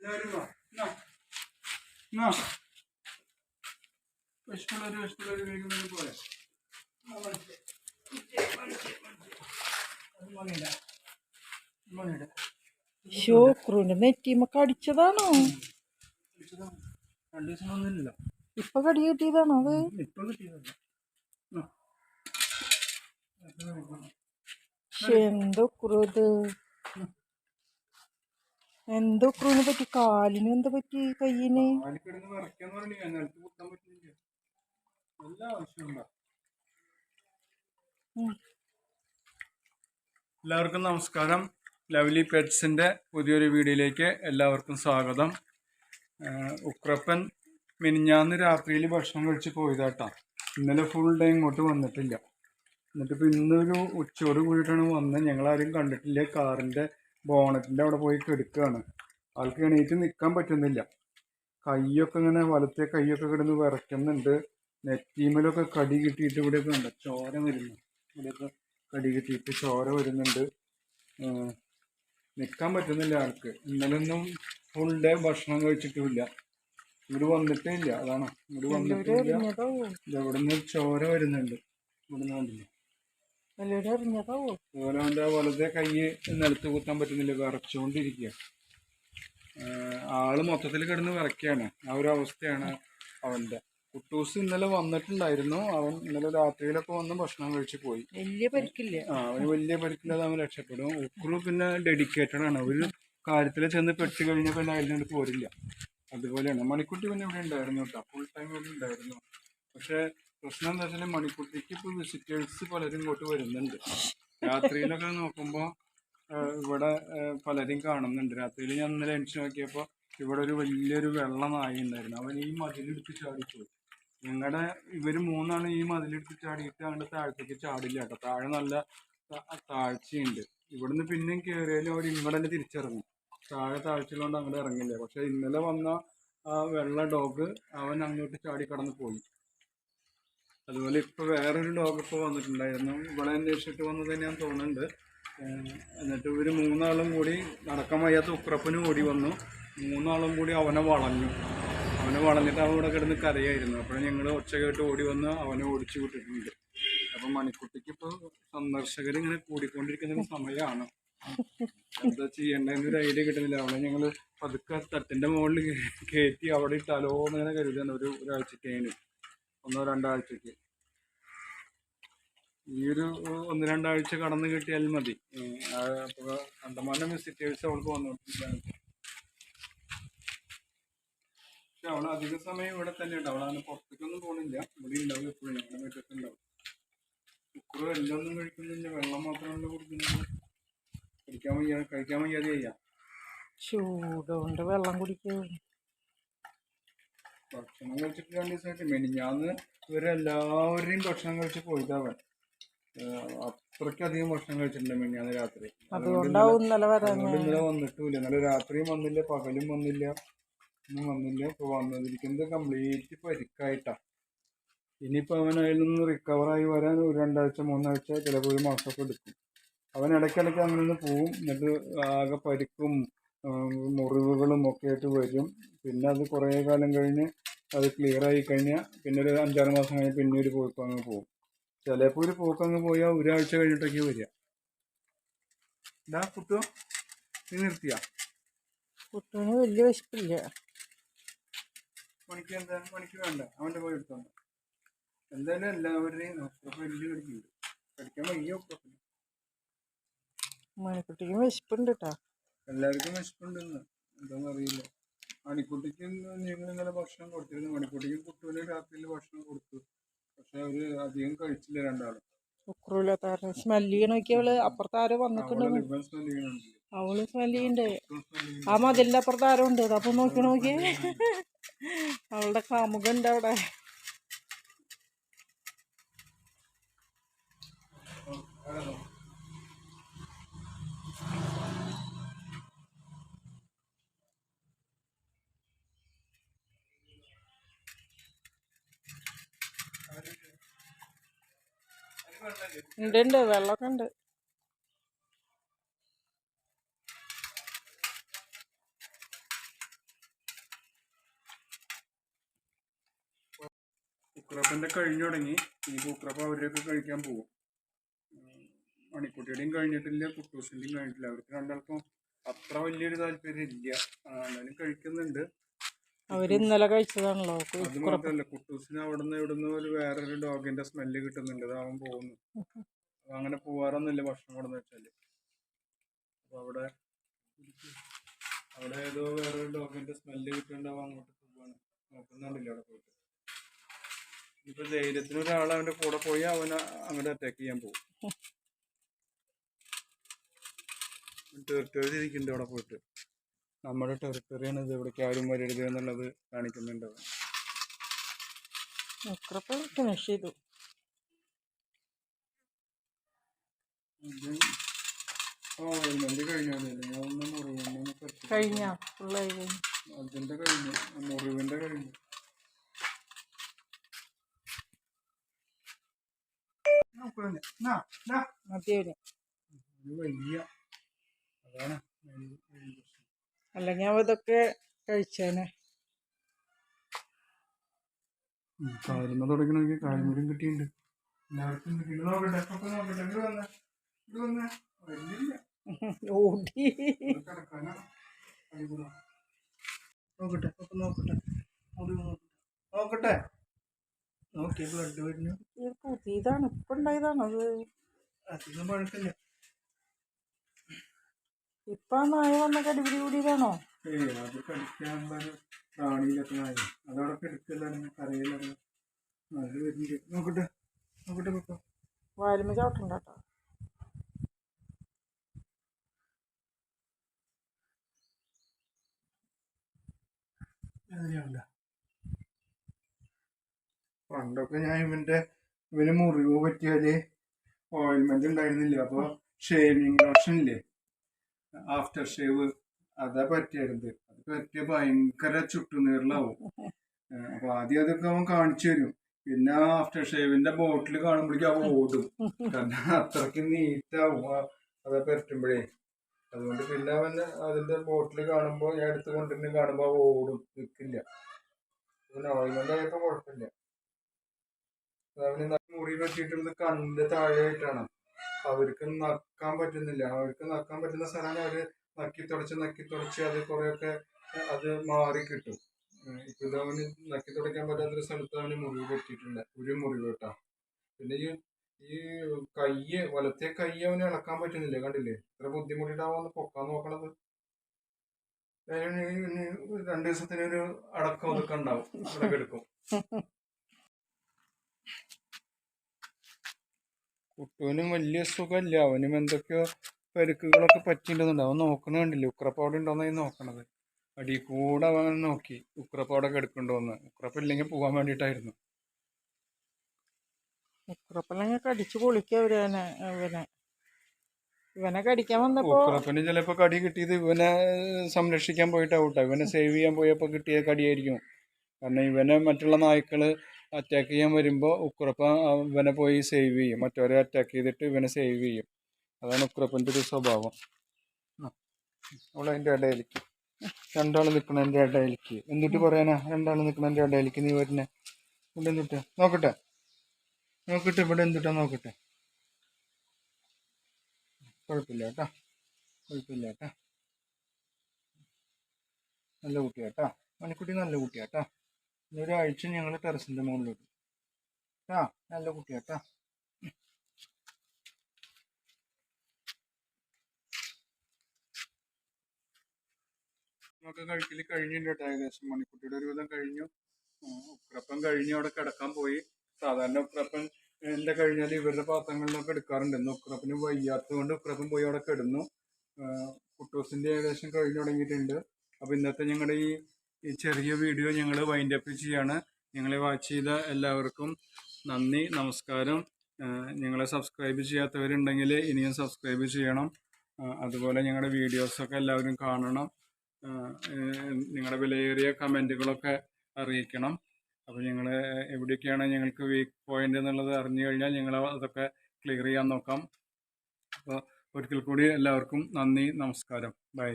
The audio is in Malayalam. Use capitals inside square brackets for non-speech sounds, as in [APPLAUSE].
എല്ലാവരും വാ എന്നാ എന്നാ വിഷമുള്ളൊരു വിഷമുള്ളൊരു കഴിക്കുന്നത് പോലെ. എന്നാ, വലിച്ചേ. വലിച്ചേ, വലിച്ചേ, വലിച്ചേ. അത് മതിയില്ല. മതിയില്ല. ഷോക്രൂന്റെ നെറ്റിമ കടിച്ചതാണോ? ഇപ്പൊ കടി കിട്ടിയതാണോ അത്? എന്തോ ക്രൂത് എന്തോ ക്രൂന് പറ്റി? കാലിന് എന്താ പറ്റി കയ്യിന്? എല്ലാവർക്കും നമസ്കാരം. ലവ്ലി പെറ്റ്സിന്റെ പുതിയൊരു വീഡിയോയിലേക്ക് എല്ലാവർക്കും സ്വാഗതം. ഉക്രപ്പൻ മിനിഞ്ഞാന്ന് രാത്രിയിൽ ഭക്ഷണം കഴിച്ച് പോയതാട്ടാ. ഇന്നലെ ഫുൾ ഡേ ഇങ്ങോട്ട് വന്നിട്ടില്ല. എന്നിട്ട് ഇപ്പോൾ ഇന്നൊരു ഉച്ചയോട് കൂടിയിട്ടാണ് വന്നത്. ഞങ്ങളാരും കണ്ടിട്ടില്ല. കാറിന്റെ ബോണറ്റിന്റെ അവിടെ പോയി കെടുക്കുകയാണ് ആൾക്ക് എണീറ്റ് നിൽക്കാൻ പറ്റുന്നില്ല. കൈയൊക്കെ ഇങ്ങനെ വലത്തെ കൈയൊക്കെ കിടന്ന് വിറയ്ക്കുന്നുണ്ട്. നെറ്റീമലൊക്കെ കടി കിട്ടിയിട്ട് ഇവിടെയൊക്കെ ഉണ്ട്. ചോര വരുന്നു. ഇവിടെയൊക്കെ കടി കിട്ടിയിട്ട് ചോര വരുന്നുണ്ട്. നിൽക്കാൻ പറ്റുന്നില്ല ആൾക്ക്. ഇന്നലൊന്നും ഫുൾ ഡേ ഭക്ഷണം കഴിച്ചിട്ടുമില്ല. ഇവിടെ വന്നിട്ടേ ഇല്ല. അതാണ്. ഇവിടെ വന്നിട്ടില്ല നിന്ന് ചോര വരുന്നുണ്ട്. ഇവിടെ നിന്ന് കണ്ടില്ല? അതുപോലെ അവന്റെ വലത്തെ കൈ നിലത്ത് കുത്താൻ പറ്റുന്നില്ല വിറച്ചുകൊണ്ടിരിക്കുക ആൾ മൊത്തത്തിൽ കിടന്ന് വിറയ്ക്കുകയാണ് ആ ഒരു അവസ്ഥയാണ് അവന്റെ കുട്ടൂസ് ഇന്നലെ വന്നിട്ടുണ്ടായിരുന്നു. അവൻ ഇന്നലെ രാത്രിയിലൊക്കെ വന്ന് ഭക്ഷണം കഴിച്ച് പോയി. വലിയ പരിക്കില്ല? ആ അവന് വലിയ പരിക്കില്ലാതെ അവൻ രക്ഷപ്പെടും. ഉക്രു പിന്നെ ഡെഡിക്കേറ്റഡ് ആണ്. ഒരു കാര്യത്തിൽ ചെന്ന് പെട്ട് കഴിഞ്ഞാൽ പിന്നെ അതിൽ നിന്ന് പോരില്ല. അതുപോലെയാണ്. മണിക്കുട്ടി പിന്നെ ഇവിടെ ഉണ്ടായിരുന്നു കേട്ടോ. ഫുൾ ടൈം ഇവിടെ ഉണ്ടായിരുന്നു. പക്ഷേ പ്രശ്നം എന്താ വെച്ചാൽ മണിക്കുട്ടിക്ക് ഇപ്പോൾ വിസിറ്റേഴ്സ് പലരും ഇങ്ങോട്ട് വരുന്നുണ്ട്. രാത്രിയിലൊക്കെ നോക്കുമ്പോൾ ഇവിടെ പലരും കാണുന്നുണ്ട്. രാത്രിയിൽ ഞാൻ ഇന്നലെ എണിച്ച് നോക്കിയപ്പോൾ ഇവിടെ ഒരു വലിയൊരു വെള്ള നായ ഉണ്ടായിരുന്നു അവൻ ഈ മതിലെടുത്ത് ചാടിപ്പോയി. ഞങ്ങളുടെ ഇവർ മൂന്നാണ് ഈ മതിലെടുത്ത് ചാടിയിട്ട് അങ്ങോട്ട് താഴത്തേക്ക് ചാടില്ല കേട്ടോ. താഴെ നല്ല താഴ്ചയുണ്ട് ഇവിടുന്ന് പിന്നെയും കയറിയാലും അവർ ഇങ്ങോട്ട് തന്നെ തിരിച്ചിറങ്ങും. താഴെ താഴ്ചയുള്ളതുകൊണ്ട് അങ്ങോട്ട് ഇറങ്ങില്ല. പക്ഷെ ഇന്നലെ വന്ന ആ വെള്ള ഡോഗ് അവൻ അങ്ങോട്ട് ചാടി കടന്ന് പോയി. അതുപോലെ ഇപ്പോൾ വേറൊരു ഡോഗ് ഇപ്പോൾ വന്നിട്ടുണ്ടായിരുന്നു. ഇവിടെ അന്വേഷിച്ചിട്ട് വന്നത് ഞാൻ തോന്നുന്നുണ്ട്. എന്നിട്ട് ഇവർ മൂന്നാളും കൂടി നടക്കാൻ വയ്യാത്ത ഉക്രപ്പനും ഓടി വന്നു. മൂന്നാളും കൂടി അവനെ വളഞ്ഞു. അവനെ വളഞ്ഞിട്ട് അവൻ ഇവിടെ കിടന്ന് കരയായിരുന്നു. അപ്പോഴും ഞങ്ങൾ ഒച്ച കേട്ട് ഓടി വന്ന് അവനെ ഓടിച്ചു വിട്ടിട്ടുണ്ട്. അപ്പം മണിക്കുട്ടിക്ക് ഇപ്പോൾ സന്ദർശകർ ഇങ്ങനെ കൂടിക്കൊണ്ടിരിക്കുന്ന സമയമാണ് എന്താ ചെയ്യേണ്ടതെന്ന് ഒരു ഐഡിയ കിട്ടുന്നില്ല. അവളെ ഞങ്ങൾ പതുക്കെ തട്ടിന്റെ മുകളിൽ കയറ്റി അവിടെ ഇട്ടാലോ എന്നിങ്ങനെ കരുതാണ് ഒരു ഒരാഴ്ചക്കേന് ഒന്നോ രണ്ടാഴ്ചക്ക്. ഈ ഒരു ഒന്ന് രണ്ടാഴ്ച കടന്നു കിട്ടിയാൽ മതി. അപ്പോൾ കണ്ടമാനം വിസിറ്റേഴ്സ് അവൾക്ക് വന്നോണ്ടിരിക്കുകയാണ് പക്ഷെ അവൾ അധിക സമയം ഇവിടെ തന്നെ ഉണ്ട്. അവളങ്ങനെ പുറത്തേക്കൊന്നും പോണില്ല. ഇവിടെ ഉണ്ടാവും എപ്പോഴും. ഞങ്ങളുടെ വീട്ടിലൊക്കെ ഉണ്ടാവും. എല്ലാം ഒന്നും കഴിക്കുന്നില്ല. വെള്ളം മാത്രമല്ല കുടിക്കുന്നില്ല. കഴിക്കാൻ വയ്യ കഴിക്കാൻ വയ്യാതെ ചെയ്യാം ചൂടുകൊണ്ട് വെള്ളം കുടിക്കും. ഭക്ഷണം കഴിച്ചിട്ട് രണ്ട് ദിവസമായിട്ട് മെനിഞ്ഞാന്ന് ഇവരെല്ലാവരുടെയും ഭക്ഷണം കഴിച്ച് പോയിട്ടാവൻ അത്രയ്ക്കധികം ഭക്ഷണം കഴിച്ചിട്ടുണ്ട് മെനിഞ്ഞാന്ന് രാത്രി. ഇന്നലെ വരാൻ. അതുകൊണ്ട് ഇന്നലെ വന്നിട്ടുമില്ല. ഇന്നലെ രാത്രിയും വന്നില്ല പകലും വന്നില്ല ഒന്നും വന്നില്ല. ഇപ്പൊ വന്നിരിക്കുന്നത് കംപ്ലീറ്റ് പരിക്കായിട്ടാ. ഇനിയിപ്പോ അവൻ അതിൽ നിന്ന് റിക്കവറായി വരാൻ ഒരു രണ്ടാഴ്ച മൂന്നാഴ്ച ചിലപ്പോൾ ഒരു മാസമൊക്കെ എടുക്കും. അവൻ ഇടയ്ക്കിടയ്ക്ക് അങ്ങനെ പോവും. എന്നിട്ട് ആകെ പരിക്കും മുറിവുകളും ഒക്കെ ആയിട്ട് വരും. പിന്നെ അത് കുറേ കാലം കഴിഞ്ഞ് അത് ക്ലിയർ ആയി കഴിഞ്ഞാൽ പിന്നെ ഒരു അഞ്ചാറ് മാസം കഴിഞ്ഞ് പിന്നെ ഒരു പോക്ക് അങ്ങ് പോകും ചിലപ്പോൾ ഒരു പോക്ക് അങ്ങ് പോയാൽ ഒരാഴ്ച കഴിഞ്ഞിട്ടൊക്കെ വരിക. ഇതാ കുട്ടോ നീ നിർത്തിയാ? കുട്ടോന് വലിയ വിശപ്പില്ല. പണിക്ക് എന്താ? പണിക്ക് വേണ്ട. അവന്റെ പോയി എടുത്തോണ്ട് എന്തായാലും എല്ലാവരുടെയും വലിയ കടിക്കുന്നുണ്ട് കടിക്കാൻ വയ്യ മണിക്കുട്ടിക്ക് വിശപ്പുണ്ട് കേട്ടാ എല്ലാവർക്കും വിശപ്പുണ്ടെന്ന്. എന്താണെന്ന് അറിയില്ല. മണിക്കുട്ടിക്ക് ഞങ്ങൾ ഇന്നലെ ഭക്ഷണം കൊടുത്തിരുന്നു. മണിക്കുട്ടിക്ക് കുട്ടുവിന് രാത്രിയിൽ ഭക്ഷണം കൊടുത്തു. പക്ഷെ അവർ അധികം കഴിച്ചില്ല രണ്ടാളും. ഉക്രൂലാത്ത കാരണം സ്മെല്ല് ചെയ്യണോക്കി അവൾ. അപ്പുറത്ത് ആരോ വന്നിട്ടുണ്ട്. അവളെ ലിവൻ സ്മെൽ ചെയ്യണുണ്ട് അവൾ സ്മെല്ല് ചെയ്യണ്ട് സ്മെൽ ആ മതിലിന്റെ അപ്പുറത്ത് ആരോ ഉണ്ട്. അപ്പൊ നോക്കി നോക്കിയേ. അവളുടെ കാമുക ഉണ്ട് അവിടെ ഉണ്ട് ഉണ്ട് വെള്ളമൊക്കെ ഉണ്ട് പൂക്രപ്പന്റെ കഴിഞ്ഞു തുടങ്ങി. ഈ പൂക്രപ്പ അവരെയൊക്കെ കഴിക്കാൻ പോകും മണിക്കുട്ടിയുടെയും കഴിഞ്ഞിട്ടില്ല കുട്ടൂസിന്റെയും കഴിഞ്ഞിട്ടില്ല. അവർക്ക് രണ്ടാൾക്കും അത്ര വലിയൊരു താല്പര്യം ഇല്ല എന്നാലും കഴിക്കുന്നുണ്ട്. അവർ ഇന്നലെ കഴിച്ചതാണല്ലോ അത് മാത്രമല്ല കുട്ടൂസിന് അവിടെ നിന്ന് ഇവിടുന്ന് ഒരു വേറൊരു ഡോഗിന്റെ സ്മെല്ല് കിട്ടുന്നുണ്ട്. അത് അവൻ പോകുന്നു. അപ്പൊ [LAUGHS] അങ്ങനെ പോവാറൊന്നുമില്ല ഭക്ഷണം കൊടുന്ന് വെച്ചാൽ. അപ്പൊ അവിടെ അവിടെ ഏതോ വേറൊരു ഡോഗിന്റെ സ്മെല്ല് കിട്ടുന്നുണ്ടാവും അങ്ങോട്ട് പോവാണ്. നോക്കുന്നുണ്ടല്ലോ അവിടെ പോയിട്ട്. ഇപ്പൊ ധൈര്യത്തിന് ഒരാൾ അവന്റെ കൂടെ പോയി അവനെ അങ്ങോട്ട് അറ്റാക്ക് ചെയ്യാൻ പോകും. [LAUGHS] ടെറിട്ടറി ഇരിക്കുന്നുണ്ട് അവിടെ പോയിട്ട്. നമ്മുടെ ടെറിട്ടറിയാണ് ഇത് ഇവിടേക്ക് ആരും വരരുത് എന്നുള്ളത് കാണിക്കുന്നുണ്ട്. ചെയ്തു. കഴിഞ്ഞ? അതിന്റെ കഴിഞ്ഞു. മുറിവിന്റെ കഴിഞ്ഞു. അതാണ്. അല്ലെങ്കിൽ അവ ഇതൊക്കെ കഴിച്ചേനെ. ഇതാണ് തുടങ്ങണമെങ്കിൽ കിട്ടിയിട്ടുണ്ട്. എല്ലാവർക്കും ഓടി. നോക്കട്ടെ നോക്കട്ടെ. നോക്കട്ടെ നോക്കട്ടെ. നോക്കി ബ്ലഡ് വരുന്നു. ഇത് പുതിയതാണ് ഇപ്പൊ ഉണ്ടായതാണ് അത്. അധികം പഴക്കില്ല ഇപ്പൊ നായ വന്നൊക്കെ കടിപിടി കൂടിയതാണോ? ഏയ് അത് കടിക്കാനുള്ള ഒരു പ്രാണിയിലൊക്കെ നായ അതവിടെ കിടക്കില്ലായിരുന്നു കരയില്ലായിരുന്നു നല്ല വരുന്നുണ്ട്. നോക്കട്ടെ. നോക്കട്ടെ പപ്പ. വാലുമ ചവിട്ടണ്ട കേട്ടോ പണ്ടൊക്കെ ഞാൻ ഇവന്റെ ഇവന് മുറിവ് പറ്റിയാൽ ഓയിൽമെന്റ് ഉണ്ടായിരുന്നില്ല. അപ്പൊ ഷേവിങ് ലോഷൻ ഇല്ലേ? ആഫ്റ്റർ ഷേവ് അതാ പറ്റിയായിരുന്നത് അത് പറ്റിയ ഭയങ്കര ചുട്ടുനീറിലാവും. അപ്പൊ ആദ്യം അതൊക്കെ അവൻ കാണിച്ചു തരും. പിന്നെ ആഫ്റ്റർ ഷേവിന്റെ ബോട്ടിൽ കാണുമ്പോഴേക്കും അവ ഓടും. കാരണം അത്രയ്ക്ക് നീറ്റാവും അതെ പറ്റുമ്പോഴേ. അതുകൊണ്ട് പിന്നെ അവൻ അതിന്റെ ബോട്ടിൽ കാണുമ്പോൾ ഞാൻ എടുത്ത് കൊണ്ടിരുന്ന് കാണുമ്പോൾ അവ ഓടും. നിൽക്കില്ല പിന്നെ കുഴപ്പമില്ല. അവന് മുറി പറ്റിയിട്ടുള്ളത് കണ്ണിന്റെ താഴെയായിട്ടാണ്. അവർക്ക് നക്കാൻ പറ്റുന്നില്ല. അവർക്ക് നക്കാൻ പറ്റുന്ന സ്ഥലമാണ് അവർ നക്കി തുടച്ച് നക്കി തുടച്ച് അത് കുറെയൊക്കെ അത് മാറി കിട്ടും. ഇപ്പൊ അവന് നക്കി തുടയ്ക്കാൻ പറ്റാത്തൊരു സ്ഥലത്ത് അവന് മുറിവ് പറ്റിയിട്ടുണ്ട്. ഒരു മുറിവ് കേട്ടാ. പിന്നെ ഈ ഈ കയ്യ് വലത്തെ കൈ അവന് ഇളക്കാൻ പറ്റുന്നില്ല? കണ്ടില്ലേ? ഇത്ര ബുദ്ധിമുട്ടിട്ടാവുന്ന പൊക്കാൻ നോക്കണത്. രണ്ടു ദിവസത്തിന് ഒരു അടക്കം ഒതുക്കം ഉണ്ടാവും. അവിടെ [LAUGHS] കുട്ടുവിനും വലിയ സുഖമില്ല. അവനും എന്തൊക്കെയോ പരുക്കുകളൊക്കെ പറ്റിയിട്ടുണ്ടെന്നുണ്ട്. അവൻ നോക്കണ കണ്ടില്ലേ? ഉക്രപ്പ ഉണ്ടോന്നായി നോക്കണത്. അടി കൂടെ അവൻ നോക്കി. ഉക്രപ്പാടൊക്കെ ഉക്രപ്പ ഇല്ലെങ്കിൽ പോകാൻ വേണ്ടിയിട്ടായിരുന്നു. ഉക്രപ്പല്ലെങ്കിൽ കടിച്ചു പൊളിക്കുക ഇവനെ. കടിക്കാൻ വന്നപ്പോ ഉക്രപ്പന് ചിലപ്പോ കടി കിട്ടിയത് ഇവനെ സംരക്ഷിക്കാൻ പോയിട്ടാവട്ടെ. ഇവനെ സേവ് ചെയ്യാൻ പോയപ്പോ കിട്ടിയ കടിയായിരിക്കും. കാരണം ഇവനെ മറ്റുള്ള നായ്ക്കൾ അറ്റാക്ക് ചെയ്യാൻ വരുമ്പോൾ ഉക്രപ്പ ഇവനെ പോയി സേവ് ചെയ്യും. മറ്റവരെ അറ്റാക്ക് ചെയ്തിട്ട് ഇവനെ സേവ് ചെയ്യും. അതാണ് ഉക്രപ്പന്റെ ഒരു സ്വഭാവം. അവളതിന്റെ ഇടയിലേക്ക്. രണ്ടാൾ നിൽക്കണതിന്റെ ഇടയിലേക്ക്. എന്നിട്ട് പറയാനാ രണ്ടാൾ നിൽക്കണതിന്റെ ഇടയിലേക്ക് നീ വരുന്നേ. ഇവിടെ എന്തിട്ടാ നോക്കട്ടെ. നോക്കട്ടെ ഇവിടെ എന്തിട്ടാ നോക്കട്ടെ. കുഴപ്പമില്ല കേട്ടാ. കുഴപ്പമില്ല കേട്ടാ. നല്ല കുട്ടിയാട്ടാ മണിക്കുട്ടി നല്ല കുട്ടിയാട്ടാ ഒരാഴ്ച ഞങ്ങൾ ടെറസിന്റെ മുകളിലിടും ആ നല്ല കുട്ടിയാട്ടാ. നമുക്ക് കഴിക്കൽ കഴിഞ്ഞിട്ടുണ്ട് കേട്ടോ ഏകദേശം മണിക്കുട്ടിയുടെ ഒരു വിധം കഴിഞ്ഞു. ഉക്രപ്പൻ കഴിഞ്ഞ് അവിടെ കിടക്കാൻ പോയി. സാധാരണ ഉക്രപ്പൻ എന്റെ കഴിഞ്ഞാൽ ഇവരുടെ പാത്രങ്ങളിലൊക്കെ എടുക്കാറുണ്ട്. ഇന്ന് ഉക്രപ്പന് വയ്യാത്തതുകൊണ്ട് ഉക്രപ്പൻ പോയി അവിടെ കിടന്നു. കുട്ടൂസിന്റെ ഏകദേശം കഴിഞ്ഞു തുടങ്ങിയിട്ടുണ്ട്. അപ്പോൾ ഇന്നത്തെ ഞങ്ങളുടെ ഈ ഈ ചെറിയ വീഡിയോ ഞങ്ങൾ വൈൻഡ് അപ്പ് ചെയ്യാണ്. ഞങ്ങളെ വാച്ച് ചെയ്ത എല്ലാവർക്കും നന്ദി നമസ്കാരം. ഞങ്ങളെ സബ്സ്ക്രൈബ് ചെയ്യാത്തവരുണ്ടെങ്കിൽ ഇനിയും സബ്സ്ക്രൈബ് ചെയ്യണം. അതുപോലെ ഞങ്ങളുടെ വീഡിയോസൊക്കെ എല്ലാവരും കാണണം. നിങ്ങളുടെ വിലയേറിയ കമന്റുകളൊക്കെ അറിയിക്കണം. അപ്പോൾ ഞങ്ങൾ എവിടെയൊക്കെയാണ് ഞങ്ങൾക്ക് വീക്ക് പോയിന്റ് എന്നുള്ളത് അറിഞ്ഞു കഴിഞ്ഞാൽ ഞങ്ങൾ അതൊക്കെ ക്ലിയർ ചെയ്യാൻ നോക്കാം. അപ്പോൾ ഒരിക്കൽ കൂടി എല്ലാവർക്കും നന്ദി നമസ്കാരം. ബൈ